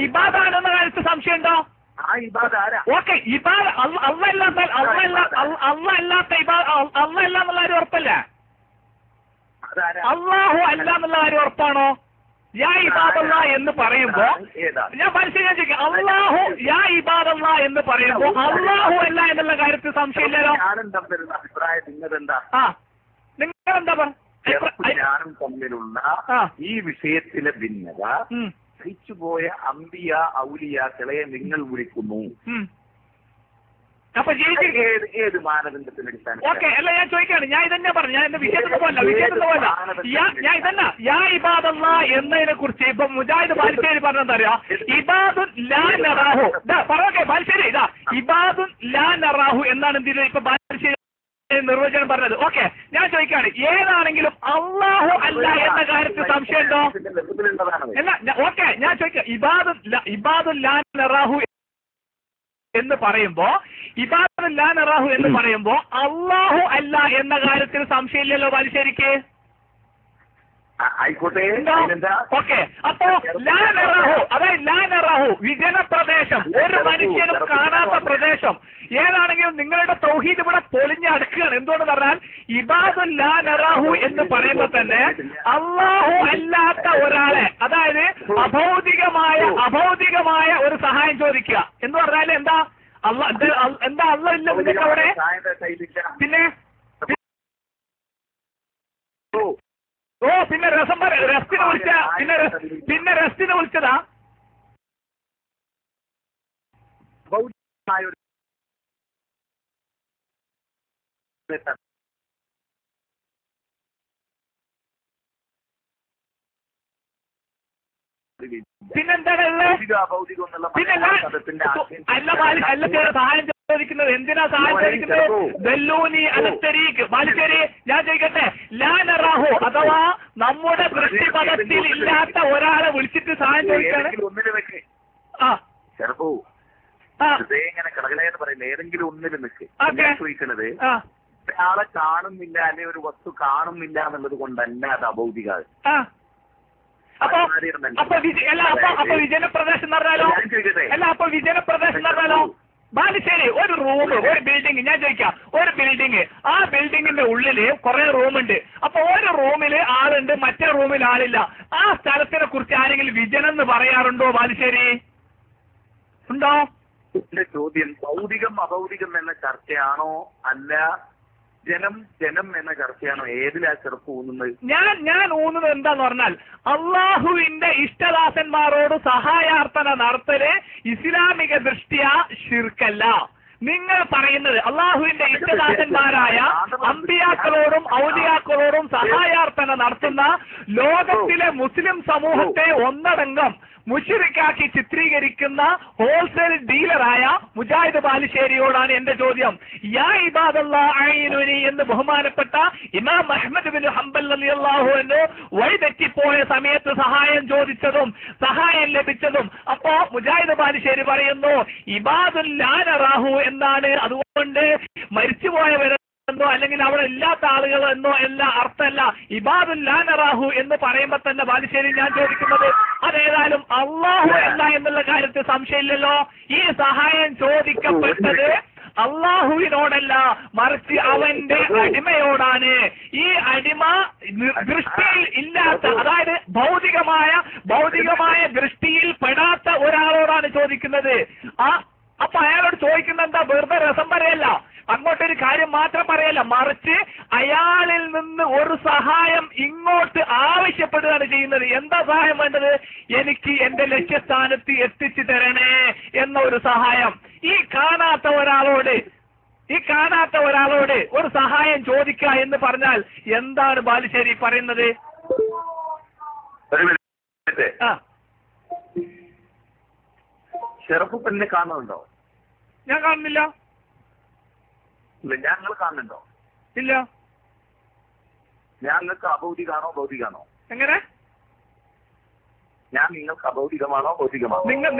ഇബാദാണെന്ന കാര്യത്തിൽ സംശയം ഉണ്ടോ? ഓക്കെ ഇബാദ അള്ളല്ലാത്ത അല്ല അല്ല എന്നുള്ള കാര്യം ഉറപ്പല്ലേ. അള്ളാഹു അല്ല എന്നുള്ള കാര്യം ഉറപ്പാണോ? യാ ഇബാദല്ല എന്ന് പറയുമ്പോ ഞാൻ മനസ്സിലാക്കാൻ ചോദിക്കാം അള്ളാഹു യാ ഇബാദല്ല എന്ന് പറയുമ്പോ അള്ളാഹു അല്ല എന്നുള്ള കാര്യത്തിൽ സംശയമില്ലല്ലോ? നിങ്ങൾ എന്താ പറ ഞാനും തമ്മിലുള്ള. ഈ വിഷയത്തിലെ ഭിന്നത മരിച്ചുപോയ അമ്പിയ ഔലിയാക്കളെ നിങ്ങൾ വിളിക്കുന്നു. അപ്പൊ ഏത് മാനദണ്ഡത്തിന്റെ ഓക്കെ അല്ല ഞാൻ ചോദിക്കാണ്. ഞാൻ ഇതന്നെ പറഞ്ഞു. ഞാൻ എന്റെ വിഷയത്തിന് പോകല്ല വിഷയത്തിന് പോകല്ല. ഞാൻ ഇതല്ല യാ ഇബാദല്ല എന്നതിനെ കുറിച്ച് ഇപ്പൊ മുജാഹിദ് ബാലിശ്ശേരി പറഞ്ഞെന്താ അറിയാ ഇബാദുൻ ലാ നറാഹു. പറഞ്ഞോക്കെ ബാലിശ്ശേരി ഇതാ. ഇബാദുൻ ലാ നറാഹു എന്നാണ് എന്തിന് ഇപ്പൊ ബാലിശ്ശേരി നിർവചനം പറഞ്ഞത്. ഓക്കെ ഞാൻ ചോദിക്കാണ് ഏതാണെങ്കിലും അള്ളാഹു അല്ല എന്ന കാര്യത്തിൽ സംശയമുണ്ടോ? അല്ല ഓക്കെ ഞാൻ ചോദിക്കാം ഇബാദു ഇബാദു ഇബാദുൻ ലാ എന്ന് പറയുമ്പോ ഇബാദു ലാ നറാഹു എന്ന് പറയുമ്പോ അള്ളാഹു അല്ല എന്ന കാര്യത്തിൽ സംശയമില്ലല്ലോ ബാലുശ്ശേരിക്ക്? ആയിക്കോട്ടെ. ഓക്കെ. അപ്പോ ലാ നറാഹു അതായത് ലാ നറാഹു വിജന പ്രദേശം ഒരു മനുഷ്യനും കാണാത്ത പ്രദേശം. ഏതാണെങ്കിലും നിങ്ങളുടെ തൗഹീദ് ഇവിടെ പൊളിഞ്ഞടുക്കുകയാണ് എന്തുകൊണ്ട് പറഞ്ഞാൽ ഇബാദുൽ ലാനറാഹു എന്ന് പറയുമ്പോ തന്നെ അള്ളാഹു അല്ലാത്ത ഒരാളെ അതായത് അഭൗതികമായ അഭൗതികമായ ഒരു സഹായം ചോദിക്കുക. എന്ന് പറഞ്ഞാൽ എന്താ? അള്ള എന്താ അള്ള ഇല്ല നിങ്ങൾക്ക് അവിടെ. പിന്നെ ഓ, പിന്നെ രസം പറ റെസ്റ്റിന് വിളിച്ച പിന്നെ പിന്നെ റെസ്റ്റിന് വിളിച്ചതാ ഭൗതികമായ ഒരു പിന്നെന്താണ് അല്ല അല്ല സഹായം ചോദിക്കുന്നത് എന്തിനാ ചോദിക്കുന്നത് ബെല്ലൂനി അലത്തരീക്ക് ബാലിശ്ശേരി ഞാൻ ചോദിക്കട്ടെ ലാനറാഹു അഥവാ നമ്മുടെ ദൃഷ്ടിപഥത്തിൽ ഇല്ലാത്ത ഒരാളെ വിളിച്ചിട്ട് സഹായം ചോദിക്കാണ്? ആ. ചെറുപ്പോ ഇങ്ങനെ കിടകളെന്ന് പറയുന്നത് ഏതെങ്കിലും ഒന്നിൽ നിൽക്ക് ആ. ഒരാളെ കാണുന്നില്ല അല്ലെ ഒരു വസ്തു കാണുന്നില്ല എന്നുള്ളത് കൊണ്ടല്ല അത് അല്ല അപ്പൊ അപ്പൊ വിജയപ്രദേശം എന്ന് പറഞ്ഞാലോ? അല്ല അപ്പൊ വിജയപ്രദേശം എന്ന് പറഞ്ഞാലോ? ബാലുശ്ശേരി ഒരു റൂം ഒരു ബിൽഡിംഗ് ഞാൻ ചോദിക്കാം ഒരു ബിൽഡിംഗ് ആ ബിൽഡിങ്ങിന്റെ ഉള്ളിൽ കുറെ റൂമുണ്ട് അപ്പൊ ഒരു റൂമിൽ ആളുണ്ട് മറ്റേ റൂമിൽ ആളില്ല. ആ സ്ഥലത്തിനെ കുറിച്ച് ആരെങ്കിലും വിജനം എന്ന് പറയാറുണ്ടോ ബാലുശ്ശേരി? ഉണ്ടോ? എന്റെ ചോദ്യം ഭൗതികം അഭൗതികം എന്ന ചർച്ചയാണോ? അല്ല. ജനം ജനം എന്ന ചർച്ചയാണോ ഏതിലാ ചെറുപ്പ് ഊന്നുന്നത് ഞാൻ ഞാൻ ഊന്നുന്നത് എന്താന്ന് പറഞ്ഞാൽ അള്ളാഹുവിന്റെ ഇഷ്ടദാസന്മാരോട് സഹായാർത്ഥന നടത്തൽ ഇസ്ലാമിക ദൃഷ്ടിയ ശിർക്കല്ല നിങ്ങൾ പറയുന്നത് അള്ളാഹുവിന്റെ ഇഷ്ടദാസന്മാരായ അമ്പിയാക്കളോടും ഔലിയാക്കളോടും സഹായാർത്ഥന നടത്തുന്ന ലോകത്തിലെ മുസ്ലിം സമൂഹത്തെ ഒന്നടങ്കം മുഷിറിക്കാക്കി ചിത്രീകരിക്കുന്ന ഹോൾസെയിൽ ഡീലറായ മുജാഹിദ് ബാലുശ്ശേരിയോടാണ് എന്റെ ചോദ്യം. യാ അയ്നുനി എന്ന് ബഹുമാനപ്പെട്ട ഇമാം അഹമ്മദ് ബിൻ ഹംബൽ അലിയല്ലാഹു എന്ന് വഴിതെറ്റിപ്പോയ സമയത്ത് സഹായം ചോദിച്ചതും സഹായം ലഭിച്ചതും. അപ്പോ മുജാഹിദ് ബാലുശ്ശേരി പറയുന്നു ഇബാദുൽ ലാനറാഹു എന്നാണ്. അതുകൊണ്ട് മരിച്ചുപോയവരെ എന്നോ അല്ലെങ്കിൽ അവിടെ ഇല്ലാത്ത ആളുകൾ എന്നോ അല്ല അർത്ഥമല്ല. ഇബാദുൽ ലാനറാഹു എന്ന് പറയുമ്പോൾ തന്നെ ബാലുശ്ശേരി ഞാൻ ചോദിക്കുന്നത് അതേതായാലും അള്ളാഹു അല്ല എന്നുള്ള കാര്യത്തിൽ സംശയമില്ലല്ലോ. ഈ സഹായം ചോദിക്കപ്പെട്ടത് അള്ളാഹുവിനോടല്ല മറിച്ച് അവന്റെ അടിമയോടാണ്. ഈ അടിമ ദൃഷ്ടിയിൽ ഇല്ലാത്ത അതായത് ഭൗതികമായ ഭൗതികമായ ദൃഷ്ടിയിൽ പെടാത്ത ഒരാളോടാണ് ചോദിക്കുന്നത്. ആ അപ്പൊ അയാളോട് ചോദിക്കുന്ന എന്താ വെറുതെ രസം പറയല്ല. അങ്ങോട്ടൊരു കാര്യം മാത്രം പറയല്ല. മറിച്ച് അയാളിൽ നിന്ന് ഒരു സഹായം ഇങ്ങോട്ട് ആവശ്യപ്പെടുകയാണ് ചെയ്യുന്നത്. എന്താ സഹായം വേണ്ടത്? എനിക്ക് എന്റെ ലക്ഷ്യസ്ഥാനത്ത് എത്തിച്ചു തരണേ എന്ന ഒരു സഹായം. ഈ കാണാത്ത ഒരാളോട് ഈ കാണാത്ത ഒരാളോട് ഒരു സഹായം ചോദിക്കുക എന്ന് പറഞ്ഞാൽ എന്താണ് ബാലുശ്ശേരി പറയുന്നത്? ആ. ചെറുപ്പ് പെണ്ണിനെ കാണുന്നുണ്ടോ? ഞാൻ കാണുന്നില്ല. ഇല്ല ഞങ്ങൾ കാണുന്നുണ്ടോ? ഇല്ല. ഞാൻ നിങ്ങൾക്ക് അഭൗതികാണോ ഭൗതികാണോ എങ്ങനെ? ഞാൻ നിങ്ങൾക്ക് അഭൗതികമാണോ ഭൗതികമാണോ നിങ്ങൾ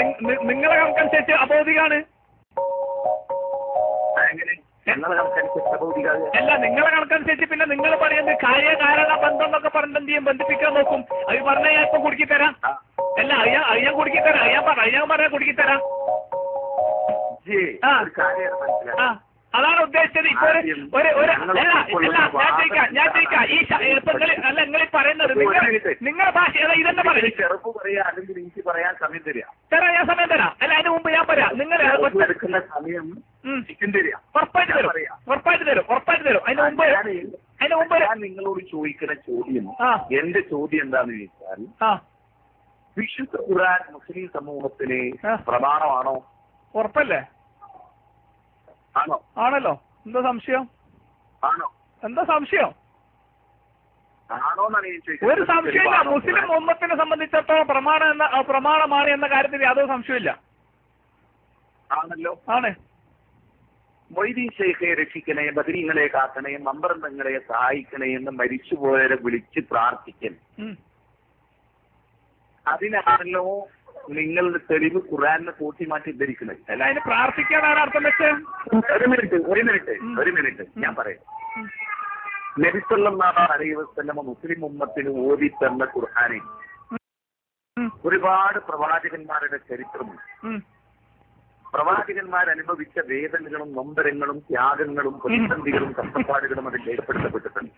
നിങ്ങളെ കണക്കനുസരിച്ച് അബോധികാണ് എങ്ങനെ ഞങ്ങളെ കണക്കനുസരിച്ച് അഭൗതികാണ് അല്ല നിങ്ങളെ കണക്കനുസരിച്ച് പിന്നെ നിങ്ങൾ പറയുന്നത് കാര്യകാരണ ബന്ധം എന്നൊക്കെ പറഞ്ഞിട്ട് എന്ത് ചെയ്യും? ബന്ധിപ്പിക്കാൻ നോക്കും. അത് പറഞ്ഞാൽ ഞാൻ ഇപ്പൊ കുടുക്കി തരാം അല്ല അയ്യാ അയ്യാ കുടുക്കി തരാം അയ്യാ ഞാൻ പറ അയ്യാ ഞാൻ പറഞ്ഞ കുടുക്കി തരാം ആ. അതാണ് ഉദ്ദേശിച്ചത്. ഇപ്പൊ ഒരു ഒരു അല്ല അല്ല ഞാൻ ചോദിക്കാം ഞാൻ ചോദിക്കാം. ഈ ഇപ്പൊ അല്ല നിങ്ങൾ പറയുന്നത് നിങ്ങൾ നിങ്ങളുടെ ഭാഷ ഇതെന്നെ ഇതിന് പറയും ചെറുപ്പ് പറയാ അല്ലെങ്കിൽ എനിക്ക് പറയാൻ സമയം തരിക തരാം ഞാൻ സമയം തരാം. അല്ല അതിന് മുമ്പ് ഞാൻ പറയാം. നിങ്ങൾ എടുക്കുന്ന സമയം ഉറപ്പായിട്ട് തരും. ഉറപ്പായിട്ട് തരും. ഉറപ്പായിട്ട് തരും. അതിന് മുമ്പ് അതിന് മുമ്പ് ഞാൻ നിങ്ങളോട് ചോദിക്കുന്ന ചോദ്യം എന്റെ ചോദ്യം എന്താന്ന് ചോദിച്ചാൽ വിശുദ്ധ ഖുർആൻ മുസ്ലിം സമൂഹത്തിന്. പ്രമാണമാണോ? ഉറപ്പല്ലേ? ആണോ? ആണല്ലോ. എന്താ സംശയം? ആണോ? എന്താ സംശയം? ഒരു സംശയമില്ല. മുസ്ലിം ഉമ്മത്തിനെ സംബന്ധിച്ചിടത്തോളം പ്രമാണം എന്ന പ്രമാണമാണ് എന്ന കാര്യത്തിൽ യാതൊരു സംശയമില്ല ആണല്ലോ. ആണ്. മൊയ്തീൻ ഷെയ്ഖെ രക്ഷിക്കണേ ബദരീങ്ങളെ കാക്കണേ മമ്പറന്തങ്ങളെ സഹായിക്കണേ എന്ന് മരിച്ചുപോയവരെ വിളിച്ച് പ്രാർത്ഥിക്കൻ അതിനാണല്ലോ നിങ്ങൾ തെളിവ് ഖുറാനെ കൂട്ടി മാറ്റി ധരിക്കുന്നത് അല്ല അതിനെ പ്രാർത്ഥിക്കാനാണ് അർത്ഥം വെച്ചത് ഒരു മിനിറ്റ് ഒരു മിനിറ്റ് ഒരു മിനിറ്റ് ഞാൻ പറയാം. നബിസല്ലാ അലൈഹി വസ്ലമ മുസ്ലിം ഉമ്മത്തിന് ഓതി തന്ന ഖുർഹാനെ ഒരുപാട് പ്രവാചകന്മാരുടെ ചരിത്രമുണ്ട്. പ്രവാചകന്മാർ അനുഭവിച്ച വേദനകളും നൊമ്പരങ്ങളും ത്യാഗങ്ങളും പ്രതിസന്ധികളും കഷ്ടപ്പാടുകളും അതിൽ രേഖപ്പെടുത്തപ്പെട്ടിട്ടുണ്ട്.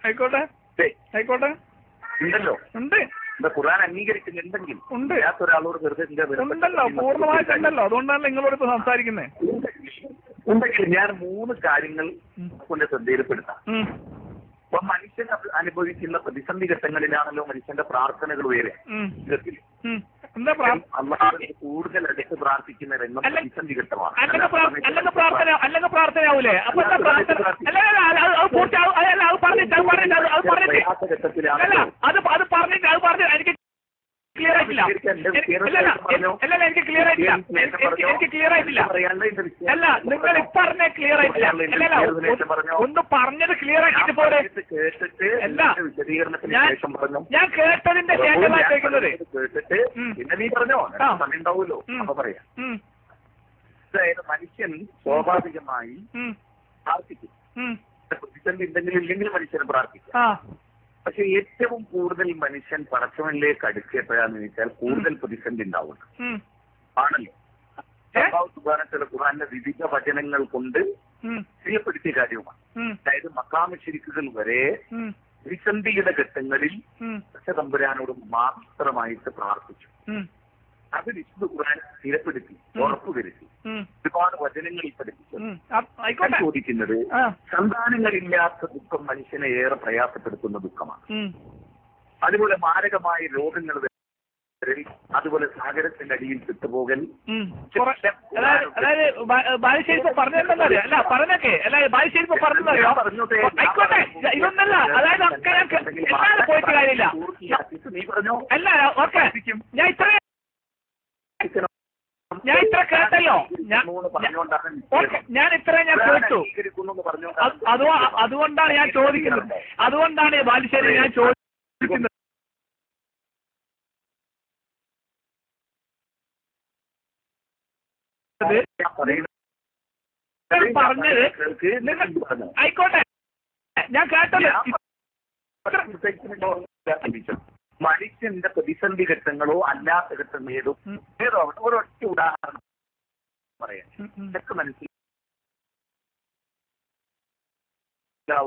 ഉണ്ടല്ലോ? ഉണ്ട്. എന്താ ഖുർആൻ അംഗീകരിക്കുന്നുണ്ടെങ്കിൽ ഉണ്ട്. ഇല്ലാത്ത ഒരാളോട് വെറുതെ ഉണ്ടല്ലോ പൂർണമായിട്ടുണ്ടല്ലോ അതുകൊണ്ടാണ് നിങ്ങളോട് ഇപ്പൊ സംസാരിക്കുന്നത് ഉണ്ടെങ്കിൽ ഞാൻ മൂന്ന് കാര്യങ്ങൾ കൊണ്ട് ശ്രദ്ധയിൽപ്പെടുത്താം. അപ്പൊ മനുഷ്യൻ അനുഭവിക്കുന്ന പ്രതിസന്ധി ഘട്ടങ്ങളിലാണല്ലോ മനുഷ്യന്റെ പ്രാർത്ഥനകൾ ഉയരെ എന്താ കൂടുതൽ അടുത്ത് പ്രാർത്ഥിക്കുന്ന രംഗം അല്ല- പ്രതിസന്ധി ഘട്ടമാണ് അല്ലെങ്കിൽ പ്രാർത്ഥന അല്ലെങ്കിൽ പ്രാർത്ഥനയാവൂലേ? അപ്പൊ എന്താ പ്രാർത്ഥന അത് പറഞ്ഞിട്ട് അത് പറഞ്ഞിട്ട് അത് അത് പറഞ്ഞിട്ട് അല്ല പ്രയാസഘട്ടത്തിലാണ് അത് അത് പറഞ്ഞിട്ട് അത് പറഞ്ഞിട്ട് എനിക്ക് ക്ലിയർ ആയിട്ടില്ല അല്ലല്ല അല്ല അല്ല എനി- അല്ല അല്ല, എനിക്ക് ക്ലിയർ ആയിട്ടില്ല എനിക്ക് ക്ലിയർ ആയിട്ടില്ല അല്ല നിങ്ങൾ ഇപ്പറഞ്ഞ ക്ലിയർ ആയിട്ടില്ല അല്ല അല്ല ഒന്ന് പറഞ്ഞത് ക്ലിയർ ആക്കിയിട്ട് കേട്ടിട്ട് അല്ല. വിശദീകരണത്തിന് ഞാൻ ഞാൻ കേട്ടതിന്റെ ശേഷമാണ് കേൾക്കുന്നത്. കേട്ടിട്ട്. പിന്നെ നീ പറഞ്ഞോ? സമയം ഉണ്ടാവുമല്ലോ. അപ്പൊ പറയാം. അതായത് മനുഷ്യൻ സ്വാഭാവികമായി പ്രാർത്ഥിക്കും. പ്രതിസന്ധി എന്തെങ്കിലും ഇല്ലെങ്കിലും മനുഷ്യൻ പ്രാർത്ഥിക്കും. പക്ഷെ ഏറ്റവും കൂടുതൽ മനുഷ്യൻ പടച്ചവനിലേക്ക് അടുക്കിയപ്പോഴാന്ന് വെച്ചാൽ കൂടുതൽ പ്രതിസന്ധി ഉണ്ടാവും ആണല്ലോ? അള്ളാഹു സുബ്ഹാനഹു വിവിധ വചനങ്ങൾ കൊണ്ട് ഉം, ചെയ്യപ്പെടുത്തിയ കാര്യവുമാണ്. അതായത് മക്കാമ ശിരിക്കുകൾ വരെ പ്രതിസന്ധിയുടെ ഘട്ടങ്ങളിൽ ഉം, തമ്പുരാനോട് മാത്രമായിട്ട് പ്രാർത്ഥിച്ചു. അത് വിശുദ്ധ ഖുർആൻ സ്ഥിരപ്പെടുത്തി. ഉറപ്പുവരുത്തി. ഒരുപാട് വചനങ്ങളിൽ പഠിപ്പിച്ചു. ചോദിക്കുന്നത് സന്താനങ്ങളില്ലാത്ത ദുഃഖം മനുഷ്യനെ ഏറെ പ്രയാസപ്പെടുത്തുന്ന ദുഃഖമാണ്. അതുപോലെ മാരകമായ രോഗങ്ങൾ അതുപോലെ സാഗരത്തിന്റെ അടിയിൽ പെട്ടുപോകൽ. ഉം. അതായത് അല്ല പറഞ്ഞൊക്കെ. ആയിക്കോട്ടെ. ഇതൊന്നല്ല. അതായത് ഒക്കെ ഞാൻ പോയിട്ട് കാര്യമില്ല. നീ പറഞ്ഞോ? അല്ല ഓക്കെ. ഞാൻ ഇത്ര ഞാൻ ഇത്ര കേട്ടല്ലോ. ഞാൻ ഇത്ര ഞാൻ കേട്ടു. അത് അതുകൊ- അതുകൊണ്ടാണ് ഞാൻ ചോദിക്കുന്നത്. അതുകൊണ്ടാണ് ബാലുശ്ശേരി ഞാൻ ചോദിക്കുന്നത്. പറഞ്ഞത് ആയിക്കോട്ടെ. ഞാൻ കേട്ടത്. മനുഷ്യന്റെ പ്രതിസന്ധി ഘട്ടങ്ങളോ അല്ലാത്ത ഘട്ടങ്ങളോ ഏതോ. ആവട്ടെ, ഒരൊറ്റ ഉദാഹരണം പറയാം. ഇതൊക്കെ മനസ്സിലാവുന്ന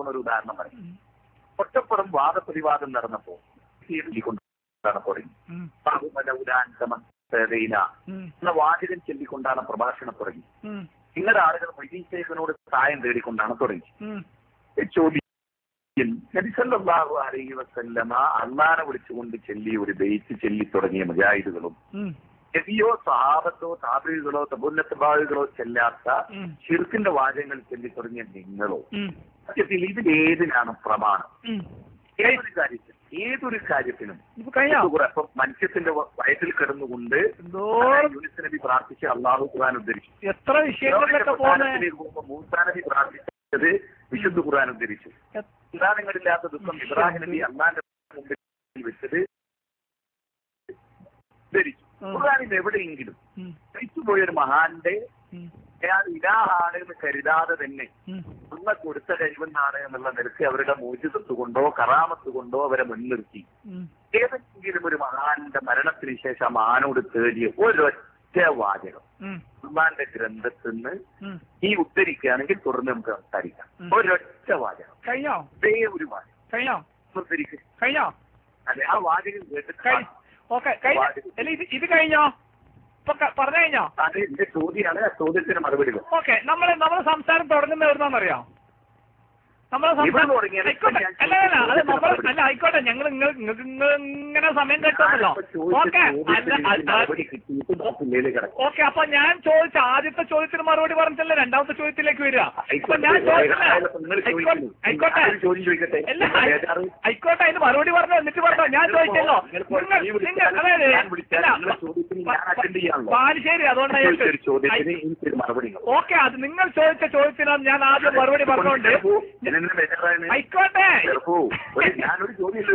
ഒരു ഉദാഹരണം പറയാം. ഒറ്റപ്പുറം വാദപ്രതിവാദം നടന്നപ്പോ കൊണ്ടാണ് തുടങ്ങി ഉം, ബാബുമലൗലാന്തമീന ഉം, എന്ന വാചകം ചൊല്ലിക്കൊണ്ടാണ് പ്രഭാഷണം തുടങ്ങി. നിങ്ങളുടെ ആളുകൾ വൈദ്യശേഖനോട് സഹായം തേടിക്കൊണ്ടാണ് തുടങ്ങി. ചോദ്യം നബിസല്ലാഹു അലൈഹി വസല്ലമ അള്ളാനെ വിളിച്ചുകൊണ്ട് ചെല്ലി ഒരു ബെയ്ത്ത് ചെല്ലി തുടങ്ങിയ മുജാഹിദുകളും എതിയോ സഹാബത്തോ താപികളോ തബുന്നത്തബാഹുകളോ ചെല്ലാത്ത ചെറുക്കിന്റെ ഷിർക്കിന്റെ വാചകങ്ങൾ ചെല്ലി തുടങ്ങിയ നിങ്ങളോ? സത്യത്തിൽ ഇതിലേതിനാണ് പ്രമാണം. ഏതൊരു കാര്യത്തിൽ ഏതൊരു കാര്യത്തിനും അപ്പൊ മനുഷ്യത്തിന്റെ വയറ്റിൽ കിടന്നുകൊണ്ട് യൂനിസ് നബി പ്രാർത്ഥിച്ച് അള്ളാഹു ഖുർആൻ ഉദ്ധരിച്ചു. എത്ര വിഷയങ്ങളിലൊക്കെ മൂസാ നബി പ്രാർത്ഥിച്ചത് വിശുദ്ധ ഖുർആൻ ഉദ്ധരിച്ചു. സന്താനങ്ങളില്ലാത്ത ദുഃഖം ഇബ്രാഹിം നബി അള്ളാന്റെ മുമ്പിൽ വെച്ചത് ധരിച്ചു ഖുർആാനിൽ എവിടെയെങ്കിലും ധരിച്ചു മരിച്ചുപോയ ഒരു മഹാന്റെ അയാൾ ഇലാഹാണ് എന്ന് കരുതാതെ തന്നെ ഒന്ന ഉള്ള കൊടുത്ത കഴിവെന്നാണ് എന്നുള്ള നിരക്ക് അവരുടെ മോചിതത്വ കൊണ്ടോ കറാമത്ത് കൊണ്ടോ അവരെ മുൻനിർത്തി. ഏതെങ്കിലും ഒരു മഹാന്റെ മരണത്തിന് ശേഷം ആനോട് തേടിയ ഒരൊറ്റ വാചകം ഉം, ഖുർആന്റെ ഗ്രന്ഥത്തിൽ നിന്ന്. ഈ ഉദ്ധരിക്കുകയാണെങ്കിൽ തുടർന്ന് നമുക്ക് സംസാരിക്കാം. ഒരൊറ്റ വാചകം. കഴിഞ്ഞോ ഇതേ ഒരു വാചകം. കഴിഞ്ഞോ അതെ കഴിഞ്ഞോ ആ വാചകം ഓക്കെ ഇത് ഇത് കഴിഞ്ഞോ? പറഞ്ഞു കഴിഞ്ഞോ? അത് എന്റെ ചോദ്യമാണ് ചോദ്യത്തിന് മറുപടി ഓക്കെ നമ്മൾ നമ്മുടെ സംസാരം തുടങ്ങുന്ന എവിടുന്നാന്നറിയോ നമ്മളെ അല്ല അല്ല അത് നമ്മൾ അല്ല ആയിക്കോട്ടെ. ഞങ്ങൾ നിങ്ങൾക്ക് ഇങ്ങനെ സമയം കിട്ടുമല്ലോ ചോദിച്ച ഓക്കെ. ഓക്കെ അപ്പൊ ഞാൻ ചോദിച്ച ആദ്യത്തെ ചോദ്യത്തിന് മറുപടി പറഞ്ഞിട്ടല്ലേ രണ്ടാമത്തെ ചോദ്യത്തിലേക്ക് വരിക? ഇപ്പൊ ഞാൻ നിങ്ങൾ ആയിക്കോട്ടെ അല്ല ആയിക്കോട്ടെ അതിന് മറുപടി പറഞ്ഞു? എന്നിട്ട് പറഞ്ഞോ? ഞാൻ ചോദിച്ചല്ലോ. നിങ്ങൾ നിങ്ങൾ അതായത് ബാലുശ്ശേരി അതുകൊണ്ടാണ്. ഓക്കെ അത് നിങ്ങൾ ചോദിച്ച ചോദ്യത്തിനാണ് ഞാൻ ആദ്യം മറുപടി പറഞ്ഞുകൊണ്ട് എന്നെ ബേജാറാണ്. ആയിക്കോട്ടെ. ഞാനൊരു ചോദ്യം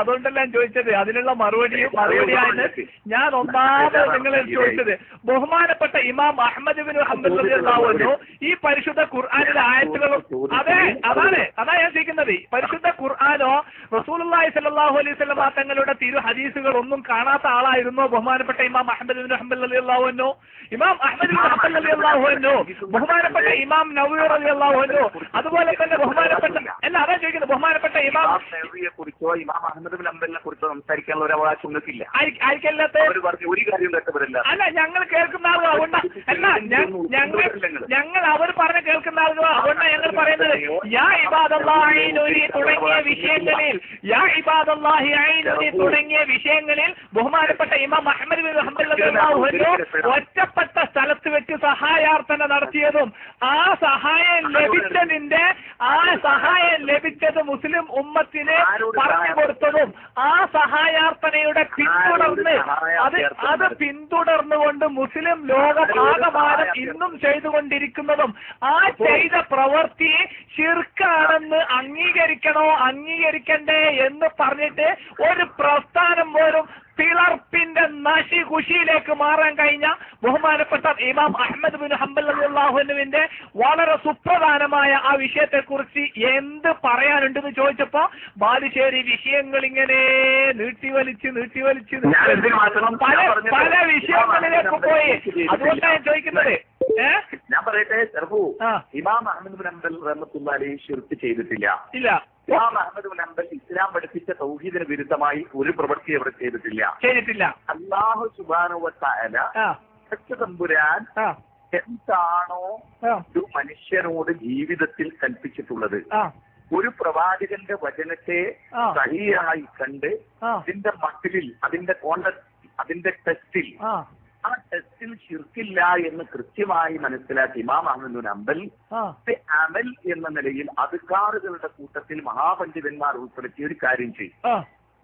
അതുകൊണ്ടല്ല ഞാൻ ചോദിച്ചത്. അതിനുള്ള മറുപടിയും മറുപടിയാണ് ഞാൻ ഒന്നാമത് നിങ്ങളെ ചോദിച്ചത്. ബഹുമാനപ്പെട്ട ഇമാം അഹമ്മദ് ബിൻ ഹംബുന്നു ഈ പരിശുദ്ധ ഖുർആാനിലെ ആയത്തുകളും അതെ അതാണ്. അതാ ഞാൻ ചോദിക്കുന്നത്. പരിശുദ്ധ ഖുർആാനോ റസൂലുള്ളാഹി സ്വല്ലല്ലാഹു അലൈഹി വസല്ലം തങ്ങളുടെ തിരു ഹദീസുകൾ ഒന്നും കാണാത്ത ആളായിരുന്നോ? ബഹുമാനപ്പെട്ട ഇമാം അഹമ്മദ് ബിൻ ഹംബൽ അലി അൻഹു ഇമാം അഹമ്മദ് ബിൻ ഹംബൽ അലി അൻഹു ബഹുമാനപ്പെട്ട ഇമാം നവവി റളിയല്ലാഹു അതുപോലെ തന്നെ ബഹുമാനപ്പെട്ട അല്ല അതാ ചോദിക്കുന്നത് ബഹുമാനപ്പെട്ട ഇമാം. ഇമാം നവവിയെ കുറിച്ചോ ഇമാം അഹമ്മദ് ബിൻ അംബലിനെ കുറിച്ചോ സംസാരിക്കാനുള്ള ഒരു അവകാശം നിങ്ങൾക്കില്ല ആയി- ആയിരിക്കല്ലാത്ത അവർ പറഞ്ഞു ഒരു കാര്യം കേട്ടവരല്ല. അല്ല ഞങ്ങൾ കേൾക്കുന്ന ആളുകൾ അതുകൊണ്ടാ അല്ല ഞങ്ങൾ ഞങ്ങൾ അവർ പറഞ്ഞ് കേൾക്കുന്ന ആളുകൾ അതുകൊണ്ടാണ് ഞങ്ങൾ പറയുന്നത് യാ ഇബാദല്ലാഹി തുടങ്ങിയ വിഷയങ്ങളിൽ യാ ഇബാദല്ലാഹി ഐനുരി തുടങ്ങിയ വിഷയങ്ങളിൽ ബഹുമാനപ്പെട്ട ഇമാം അഹമ്മദ് ബിൻ അൻഹു ഒറ്റപ്പെട്ട സ്ഥലത്ത് വെച്ച് സഹായാർത്ഥന നടത്തിയതും ആ സഹായം ലഭിച്ചതിന്റെ ആ സഹായം ലഭിച്ചത് മുസ്ലിം ഉമ്മത്തിന് പറഞ്ഞു കൊടുത്തതും ആ സഹായാർത്ഥനയുടെ പിന്തുടർന്ന് അത് അത് പിന്തുടർന്നുകൊണ്ട് മുസ്ലിം ലോകഭാഗമാനം ഇന്നും ചെയ്തുകൊണ്ടിരിക്കുന്നതും. ആ ചെയ്ത പ്രവൃത്തി ശിർക്കാണെന്ന് അംഗീകരിക്കണോ അംഗീകരിക്കണ്ടേ എന്ന് പറഞ്ഞിട്ട് ഒരു പ്രസ്ഥാനം പോലും പിളർപ്പിന്റെ നശി കുശിയിലേക്ക് മാറാൻ കഴിഞ്ഞ ബഹുമാനപ്പെട്ട ഇമാം അഹമ്മദ് ബിൻ ഹംബൽ അള്ളാഹുനുവിന്റെ വളരെ സുപ്രധാനമായ ആ വിഷയത്തെ കുറിച്ച് എന്ത് പറയാനുണ്ടെന്ന് ചോദിച്ചപ്പോ ബാലുശ്ശേരി വിഷയങ്ങൾ ഇങ്ങനെ നീട്ടിവലിച്ച് നീട്ടിവലിച്ച്? പല പല വിഷയങ്ങളിലേക്ക് പോയി അതുകൊണ്ടാണ് ചോദിക്കുന്നത് ഞാൻ പറയട്ടെ ചെറുപ്പു. ഇമാം അഹമ്മദ് ബിൻ അംബൽ റഹ്മത്തുള്ളി ഷിർക്ക് ചെയ്തിട്ടില്ല. ഇല്ല. ഇമാം അഹമ്മദ് ബിൻ അംബൽ ഇസ്ലാം പഠിപ്പിച്ച തൗഹീദിന് വിരുദ്ധമായി ഒരു പ്രവൃത്തി അവിടെ ചെയ്തിട്ടില്ല. ചെയ്തിട്ടില്ല. അള്ളാഹു സുബാനുവല തമ്പുരാൻ എന്താണോ ഒരു മനുഷ്യനോട് ജീവിതത്തിൽ കൽപ്പിച്ചിട്ടുള്ളത്. ഒരു പ്രവാചകന്റെ വചനത്തെ. സഹിയായി കണ്ട് അതിന്റെ മട്ടിലിൽ അതിന്റെ കോണ്ടക്ട് അതിന്റെ ടെസ്റ്റിൽ ആ ടെസ്റ്റിൽ ശിർക്കില്ല എന്ന് കൃത്യമായി മനസ്സിലാക്കി ഇമാം അഹമ്മദ് അമ്പൽ അമൽ എന്ന നിലയിൽ അധികാരികളുടെ കൂട്ടത്തിൽ മഹാപണ്ഡിതന്മാർ ഉൾപ്പെടുത്തിയ ഒരു കാര്യം ചെയ്യും.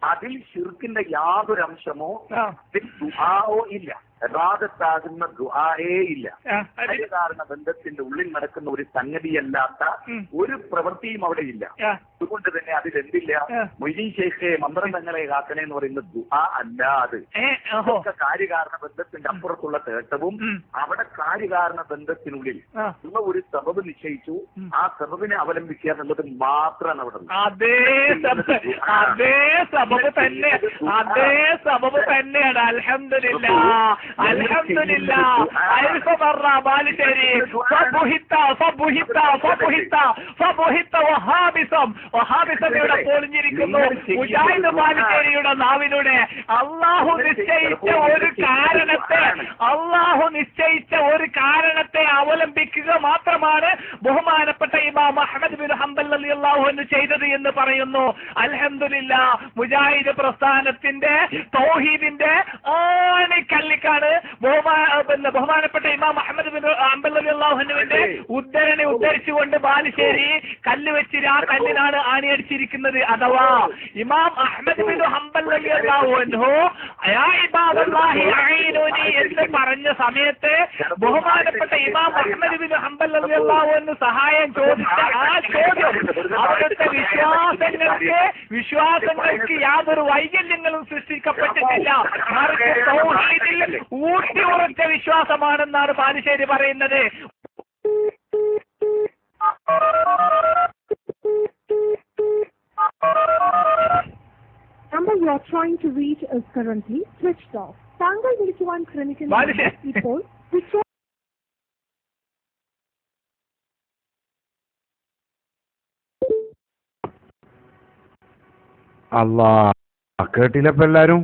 അതിൽ ഷിർക്കിന്റെ യാതൊരു അംശമോ ദുആവോ ഇല്ല. റാദത്താകുന്ന ദുആയേ ഇല്ല. അത് ബന്ധത്തിന്റെ ഉള്ളിൽ നടക്കുന്ന ഒരു സംഗതിയല്ലാത്ത. ഒരു പ്രവൃത്തിയും അവിടെ ഇല്ല. അതുകൊണ്ട് തന്നെ അതിലെന്തില്ല? ആ. മൊയ്തീൻ മന്ത്രം തങ്ങളെ കാക്കണേ എന്ന് പറയുന്ന ദുആ അല്ല അത് കാര്യകാരണ ബന്ധത്തിന്റെ അപ്പുറത്തുള്ള തേട്ടവും അവിടെ കാര്യകാരണ ബന്ധത്തിനുള്ളിൽ. ഉള്ള ഒരു സബബ് നിശ്ചയിച്ചു. ആ സബബിനെ അവലംബിക്കുക എന്നുള്ളത് മാത്രമാണ് അവിടെ. അതേ അതേ സബബ് തന്നെ അതേ സബബ് തന്നെയാണ്. അലഹമില്ല അൽഹംദുലില്ല. വഹാബിസം. വഹാബിസം ഇവിടെ പൊളിഞ്ഞിരിക്കുന്നു. മുജാഹിദ് ബാലുശ്ശേരിയുടെ നാവിലൂടെ അള്ളാഹു നിശ്ചയിച്ച ഒരു കാരണത്തെ അള്ളാഹു നിശ്ചയിച്ച ഒരു കാരണത്തെ അവലംബിക്കുക മാത്രമാണ് ബഹുമാനപ്പെട്ട ഇമാം അഹമ്മദ് ബിൻ ഹംബൽ അലി അള്ളാഹു എന്ന് ചെയ്തത് എന്ന് പറയുന്നു. അൽഹംദുലില്ല മുജാഹിദ് പ്രസ്ഥാനത്തിന്റെ തൗഹീദിന്റെ ആണിക്കല്ലിക്കാണ് ബഹുമാ പിന്നെ ബഹുമാനപ്പെട്ട ഇമാം അഹമ്മദ് ബിൻ ഹംബൽ അലി അള്ളാഹുവിന്റെ ഉദ്ധരണി ഉദ്ധരിച്ചുകൊണ്ട് ബാലുശ്ശേരി കല്ല് വെച്ച് ആ കല്ലിനാണ് ആണിയടിച്ചിരിക്കുന്നത്. അഥവാ ഇമാം അഹമ്മദ് ബിൻ ഹംബൽ എന്ന് പറഞ്ഞ സമയത്ത് ബഹുമാനപ്പെട്ട ഇമാം അഹമ്മദ് ബിൻ ഹംബൽ എന്ന് സഹായം ചോദിച്ച ആ ചോദ്യം അവിടുത്തെ വിശ്വാസങ്ങൾക്ക് വിശ്വാസങ്ങൾക്ക് യാതൊരു വൈകല്യങ്ങളും സൃഷ്ടിക്കപ്പെട്ടിട്ടില്ല. ഊട്ടി ഉറച്ച വിശ്വാസമാണെന്നാണ് പാലിശ്ശേരി പറയുന്നത്. Trying to reach is currently switched off. താങ്കൾ വിളിക്കുവാൻ ശ്രമിക്കുന്ന. ഇപ്പോൾ സ്വിച്ച് ഓഫ് അല്ലാ കേട്ടില്ലപ്പോ എല്ലാരും